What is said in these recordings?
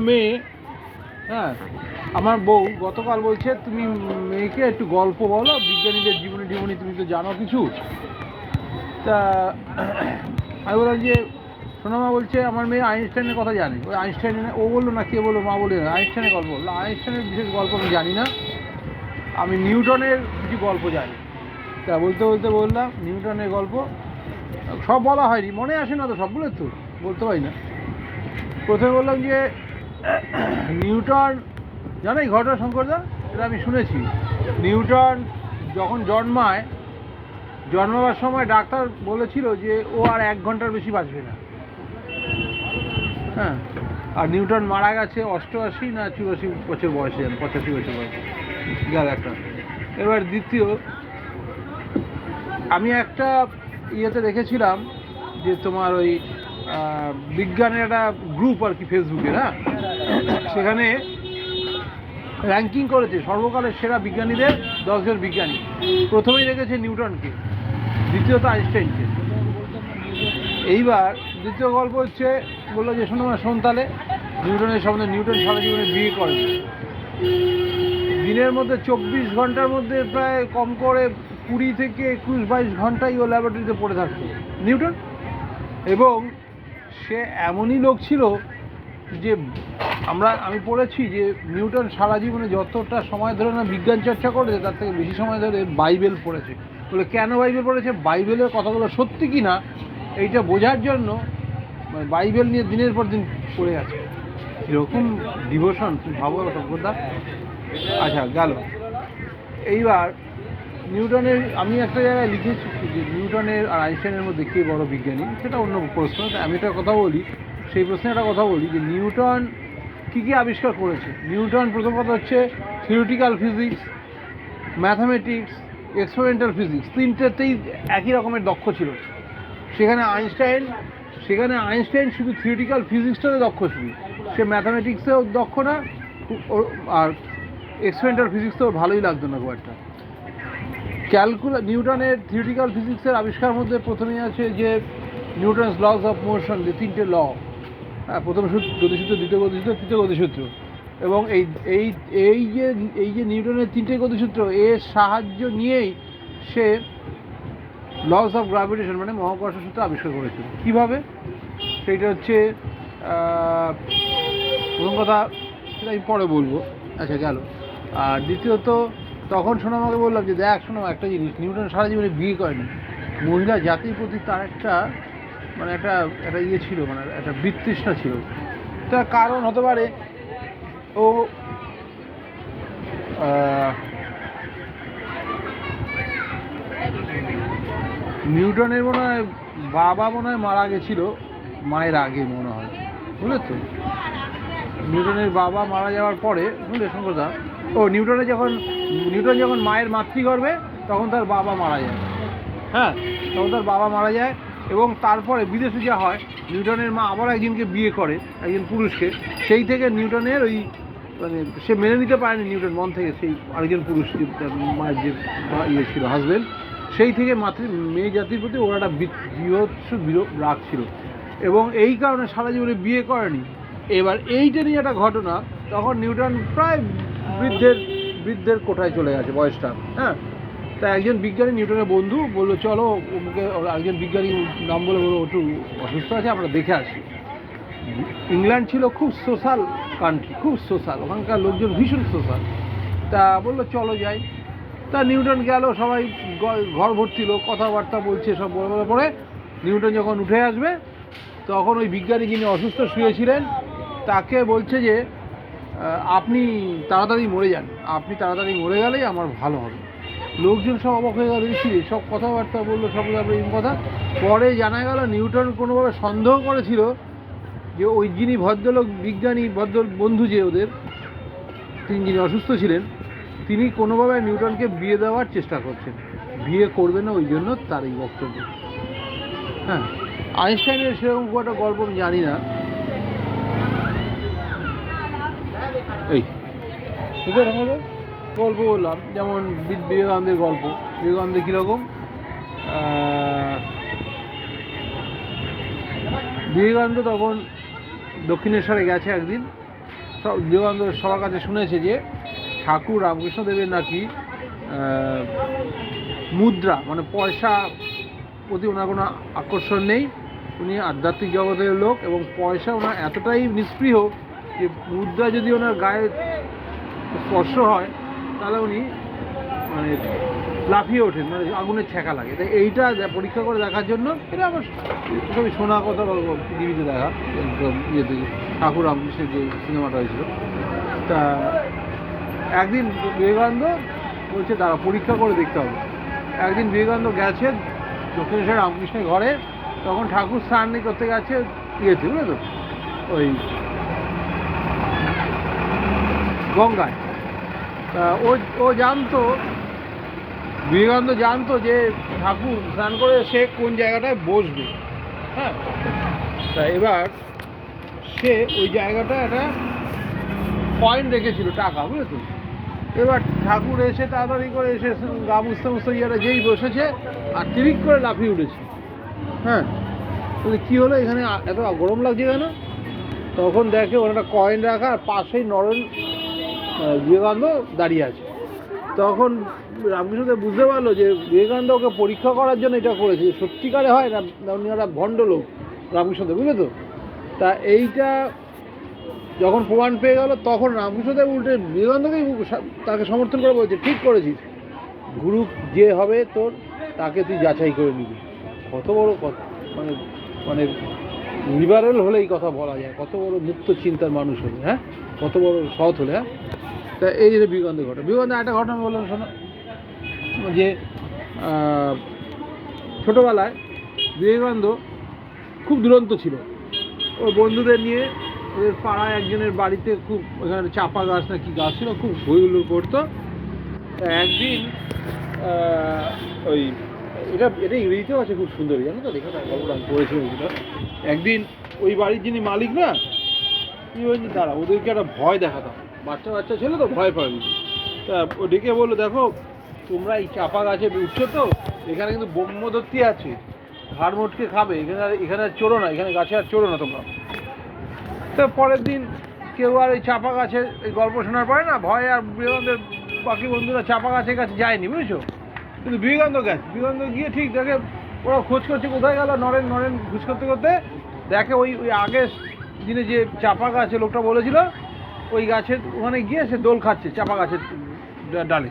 মেয়ে হ্যাঁ আমার বউ, গতকাল বলছে তুমি মেয়েকে একটু গল্প বলো, বিজ্ঞানীদের জীবনী জীবনী তুমি তো জানো কিছু। তা, আমি বললাম যে, সোনামা বলছে, আমার মেয়ে আইনস্টাইনের কথা জানে। ওই আইনস্টাইনের ও বলল না, কে বলল, মা বলে আইনস্টাইনের গল্প বলল। আইনস্টাইনের বিশেষ গল্প আমি জানি না। আমি নিউটনের কিছু গল্প জানি। তা বলতে বলতে বললাম, নিউটনের গল্প, সব বলা হয়নি। মনে আসে না তো সবগুলো তো, বলতে পারি না। প্রথমে বললাম যে নিউটন, জানো এই ঘটনা শঙ্করদা? এটা আমি শুনেছি। নিউটন যখন জন্মায়, জন্মাবার সময় ডাক্তার বলেছিল যে ও আর এক ঘণ্টার বেশি বাঁচবে না। হ্যাঁ আর নিউটন মারা গেছে অষ্টআশি না চুরাশি বছর বয়সে যান পঁচাশি বছর বয়সে। গেল একটা। এবার দ্বিতীয়, আমি একটা ইয়েতে দেখেছিলাম যে তোমার ওই বিজ্ঞানের একটা গ্রুপ আর কি ফেসবুকে হ্যাঁ? সেখানে র্যাঙ্কিং করেছে সর্বকালের সেরা বিজ্ঞানীদের দশজন বিজ্ঞানী। প্রথমেই রেখেছে নিউটনকে, দ্বিতীয়ত আইনস্টাইনকে। এইবার দ্বিতীয় গল্প হচ্ছে, বলল যে, শোনো না শোন তাহলে নিউটনের সম্বন্ধে, নিউটন সারা জীবনে বিয়ে করেন। দিনের মধ্যে চব্বিশ ঘণ্টার মধ্যে প্রায় কম করে কুড়ি থেকে একুশ বাইশ ঘন্টাই ও ল্যাবরেটরিতে পড়ে থাকতো। নিউটন? এবং সে এমনই লোক ছিল যে আমরা, আমি পড়েছি যে নিউটন সারা জীবনে যতটা সময় ধরে না বিজ্ঞান চর্চা করেছে, তার থেকে বেশি সময় ধরে বাইবেল পড়েছে। বলে কেন বাইবেল পড়েছে? বাইবেলের কথাগুলো সত্যি কি না এইটা বোঝার জন্য মানে বাইবেল নিয়ে দিনের পর দিন পড়ে আছে। এরকম ডিভোশন, তুমি ভাবো সভ্যতা আচ্ছা গেল। এইবার নিউটনের, আমি একটা জায়গায় লিখেছি যে নিউটনের আর আইনস্টাইনের মধ্যে কে বড় বিজ্ঞানী, সেটা অন্য প্রশ্ন, আমি একটা কথা বলি। সেই প্রশ্নে একটা কথা বলি যে নিউটন কী কী আবিষ্কার করেছে? নিউটন প্রথম কথা হচ্ছে theoretical physics mathematics experimental physics তিনটেতেই একই রকমের দক্ষ ছিল। সেখানে আইনস্টাইন সেখানে আইনস্টাইন শুধু থিওরিটিক্যাল ফিজিক্সটাতে দক্ষ ছিল। সে ম্যাথামেটিক্সেও দক্ষ না আর এক্সপেরিমেন্টাল ফিজিক্সেও ভালোই লাগতো না খুব একটা। ক্যালকুলা নিউটনের থিওরিটিক্যাল ফিজিক্সের আবিষ্কার মধ্যে প্রথমেই আছে যে নিউটনস লস অফ মোশন যে তিনটে ল প্রথম সূত্র গতিসূত্র দ্বিতীয় গতিসূত্র তৃতীয় গতিসূত্র এবং এই এই এই যে এই যে নিউটনের তিনটে গতিসূত্র এর সাহায্য নিয়েই সে লস অফ গ্রাভিটেশন মানে মহাকর্ষ সূত্র আবিষ্কার করেছিল। কীভাবে? সেইটা হচ্ছে প্রথম কথা, সেটা আমি পরে বলব। আচ্ছা গেল। আর দ্বিতীয়ত, তখন শোনো আমাকে বললাম যে, দেখ, শোনো, একটা জিনিস, নিউটন সারা জীবনে বিয়ে করেনি। মহিলা জাতির প্রতি তার একটা মানে একটা একটা ইয়ে ছিল মানে একটা বিতৃষ্ণা ছিল। তার কারণ হতে পারে, ও নিউটনের মনে হয় বাবা মনে হয় মারা গেছিল, মায়ের আগে মনে হয়। বুঝলে তো? নিউটনের বাবা মারা যাওয়ার পরে, বুঝলে শঙ্করদা? ও, নিউটনে যখন, নিউটন যখন মায়ের মাতৃগর্ভে, তখন তার বাবা মারা যায়। হ্যাঁ তখন তার বাবা মারা যায় এবং তারপরে বিদেশে যা হয়, নিউটনের মা আবার একজনকে বিয়ে করে, একজন পুরুষকে। সেই থেকে নিউটনের ওই মানে সে মেনে নিতে পারেনি নিউটন, মন থেকে সেই আরেকজন পুরুষ মায়ের যে ইয়ে ছিল হাজবেন্ড সেই থেকে মাতৃ, মেয়ে জাতির প্রতি ওরা একটা বি- বিভৎস বিরোধ, রাগ ছিল। এবং এই কারণে সারা জীবনে বিয়ে করেনি। এবার এইটা নিয়ে একটা ঘটনা, তখন নিউটন প্রায় বৃদ্ধের বৃদ্ধের কোঠায় চলে গেছে, বয়সটা হ্যাঁ? তা একজন বিজ্ঞানী নিউটনের বন্ধু বলল, চলো ওকে একজন বিজ্ঞানী নাম বলে বলল, একটু অসুস্থ আছে, আমরা দেখে আসি। ইংল্যান্ড ছিল খুব সোশ্যাল কান্ট্রি খুব সোশ্যাল, ওখানকার লোকজন ভীষণ সোশ্যাল। তা বলল, চলো যাই। তা নিউটন গেল, সবাই ঘর ভর্তি লোক, কথাবার্তা বলছে, সব বলে বলে পরে নিউটন যখন উঠে আসবে, তখন ওই বিজ্ঞানী যিনি অসুস্থ শুয়েছিলেন, তাকে বলছে যে আপনি তাড়াতাড়ি মরে যান, আপনি তাড়াতাড়ি মরে গেলেই আমার ভালো হবে। লোকজন সব অবাক হয়ে গেল ঋষি সব কথাবার্তা বলল, সব এই কথা পরে জানা গেল, নিউটন কোনোভাবে সন্দেহ করেছিল যে ওই যিনি ভদ্রলোক, বিজ্ঞানী ভদ্র বন্ধু যে ওদের, তিনি যিনি অসুস্থ ছিলেন, তিনি কোনোভাবে নিউটনকে বিয়ে দেওয়ার চেষ্টা করছেন। বিয়ে করবে না, ওই জন্য তার এই বক্তব্য। হ্যাঁ আইনস্টাইনের সেরকম খুব একটা গল্প আমি জানি না। এই। ঠিক আছে আমাদের গল্প বললাম, যেমন বিবেকানন্দের গল্প। বিবেকানন্দের কীরকম? বিবেকানন্দ তখন দক্ষিণেশ্বরে গেছে একদিন। বিবেকানন্দ সবার কাছে শুনেছে যে ঠাকুর রামকৃষ্ণদেবের নাকি মুদ্রা মানে পয়সা প্রতি ওনার কোনো আকর্ষণ নেই। উনি আধ্যাত্মিক জগতের লোক এবং পয়সা ওনার এতটাই নিষ্প্রিয় যে মুদ্রা যদি ওনার গায়ে স্পর্শ হয় তাহলে উনি মানে লাফিয়ে ওঠেন মানে আগুনের ছ্যাঁকা লাগে। তাই এইটা পরীক্ষা করে দেখার জন্য এটা আমার সবই শোনা কথা টিভিতে দেখা ইয়েতে ঠাকুর রামকৃষ্ণের যে সিনেমাটা হয়েছিল। তা একদিন বিবেকানন্দ বলছে, দাঁড়া, পরীক্ষা করে দেখতে হবে। একদিন বিবেকানন্দ গেছে দক্ষিণেশ্বর রামকৃষ্ণের ঘরে, তখন ঠাকুর স্নান করতে গেছে ইয়েতে, বুঝলে তো? ওই গঙ্গায়। ও ও জানতো, বিবেকানন্দ জানতো যে ঠাকুর স্নান করে সে কোন জায়গাটায় বসবে। হ্যাঁ? তা এবার সে ওই জায়গাটা একটা পয়েন্ট রেখেছিল, টাকা বুঝলে তো এবার ঠাকুর এসে তাড়াতাড়ি করে এসে গা মুছতে মুছতে ইয়েটা যেই বসেছে, আর তিরিক করে লাফিয়ে উঠেছে। হ্যাঁ? কী হলো, এখানে এত গরম লাগছে কেন? তখন দেখে ওর একটা কয়েন রাখা, আর পাশেই নরেন বিবেকানন্দ দাঁড়িয়ে আছে। তখন রামকৃষ্ণদেব বুঝতে পারল যে বিবেকানন্দ ওকে পরীক্ষা করার জন্য এটা করেছে সত্যিকারে হয় না উনি একটা ভণ্ড লোক রামকৃষ্ণদেব, বুঝলে তো? তা এইটা যখন প্রমাণ পেয়ে গেল, তখন রামকৃষ্ণদেব উল্টে বিবেকানন্দকেই তাকে সমর্থন করে বলছে, ঠিক করেছিস। গুরু যে হবে তোর, তাকে তুই যাচাই করে নিবি। কত বড় কথা। মানে মানে লিবারেল হলে এই কথা বলা যায়। কত বড় মুক্ত চিন্তার মানুষ হলে হ্যাঁ? কত বড় সৎ হলে হ্যাঁ? তা এই যে বিবেকানন্দ ঘটনা। বিবেকানন্দ একটা ঘটনা বললাম, শোনো। যে ছোটোবেলায় বিবেকানন্দ খুব দুরন্ত ছিল। ওর বন্ধুদের নিয়ে ওদের পাড়ায় একজনের বাড়িতে খুব ওখানে চাপা গাছ না কি গাছ ছিল, খুব হইহুল্লোড় করতো। একদিন ওই এটা এটা ইংরেজিতেও আছে খুব সুন্দর, জানো তো? গল্পটা আমি পড়েছিলাম একদিন ওই বাড়ির যিনি মালিক না, কি হয়েছে? দাঁড়া, ওদেরকে একটা ভয় দেখাতাম। বাচ্চা বাচ্চা ছিল তো, ভয় পাবে তা ও ডেকে বলল, দেখো, তোমরা এই চাপা গাছে উঠছো তো, এখানে কিন্তু ব্রহ্মদত্তি আছে। ঘাড় খাবে, এখানে আর এখানে আর চড়ো না, এখানে গাছে আর চড়ো না তোমরা। তো পরের দিন কেউ আর এই চাপা গাছের এই গল্প শোনার পরে না, ভয় আর বিবেকানন্দের বাকি বন্ধুরা চাপা গাছের কাছে যায়নি, বুঝেছ? কিন্তু বিবেকানন্দ গেছে। বিবেকানন্দ গিয়ে ঠিক দেখে ওরা খোঁজ করছে কোথায় গেল, নরেন নরেন খোঁজ করতে। করতে দেখে ওই ওই আগের দিনে যে চাপা গাছে লোকটা বলেছিল, ওই গাছের ওখানে গিয়ে সে দোল খাচ্ছে চাপা গাছের ডালে।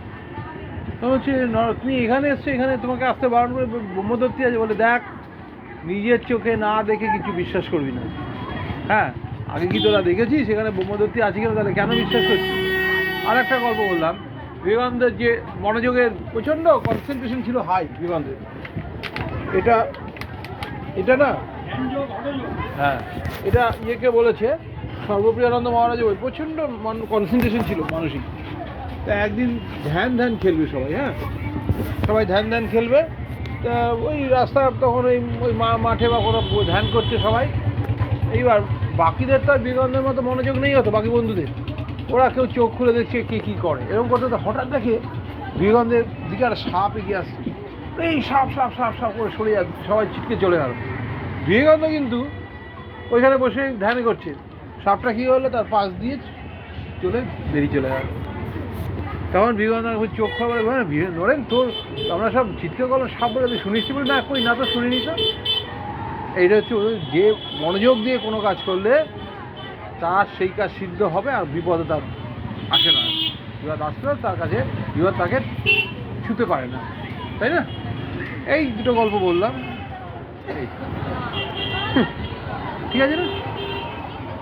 তো হচ্ছে তুমি এখানে এসছো, এখানে তোমাকে আসতে বারণ করে ব্রহ্মদত্তি আছে বলে, দেখ, নিজের চোখে না দেখে কিছু বিশ্বাস করবি না। হ্যাঁ আগে কি তোরা দেখেছিস? সেখানে ব্রহ্মদত্তি আছে কিনা তাহলে কেন বিশ্বাস করছিস? আর একটা গল্প বললাম। বিবেকানন্দের যে মনোযোগের প্রচণ্ড কনসেন্ট্রেশন ছিল হাই বিবেকানন্দের এটা এটা না? হ্যাঁ। এটা ইয়েকে বলেছে সর্বপ্রিয়ানন্দ মহারাজ ওই প্রচণ্ড কনসেন্ট্রেশন ছিল মানসিক। তা একদিন ধ্যান ধ্যান খেলবে সবাই হ্যাঁ? সবাই ধ্যান ধ্যান খেলবে। তা ওই রাস্তা তখন ওই ওই মা- মাঠে বা কোনো ধ্যান করছে সবাই। এইবার বাকিদের তো আর বিবেকানন্দের মতো মনোযোগ নেই হতো বাকি বন্ধুদের। ওরা কেউ চোখ খুলে দেখছে কে কী করে। এরকম করতে তো হঠাৎ দেখে বিবেকানন্দের দিকে একটা সাপ এগিয়ে আসছে। এই সাপ সাপ সাপ সাপ করে সরে যাচ্ছে সবাই ছিটকে চলে গেল। বিবেকানন্দ কিন্তু ওইখানে বসে ধ্যান করছে। সাপটা কী হলো? তার পাশ দিয়ে চলে বেরিয়ে চলে গেল। তখন ওই চোখ খবর ধরেন তোর আমরা সব চিৎকার করলাম সাপ বলে তুই শুনিস বলে, না, কই না তো শুনিনি তো। এইটা হচ্ছে যে মনোযোগ দিয়ে কোনো কাজ করলে তার সেই কাজ সিদ্ধ হবে আর বিপদে তার আসে না। বিপদ আসলেও তার কাছে বিপদ তাকে ছুতে পারে না। তাই না? এই দুটো গল্প বললাম। ঠিক আছে না?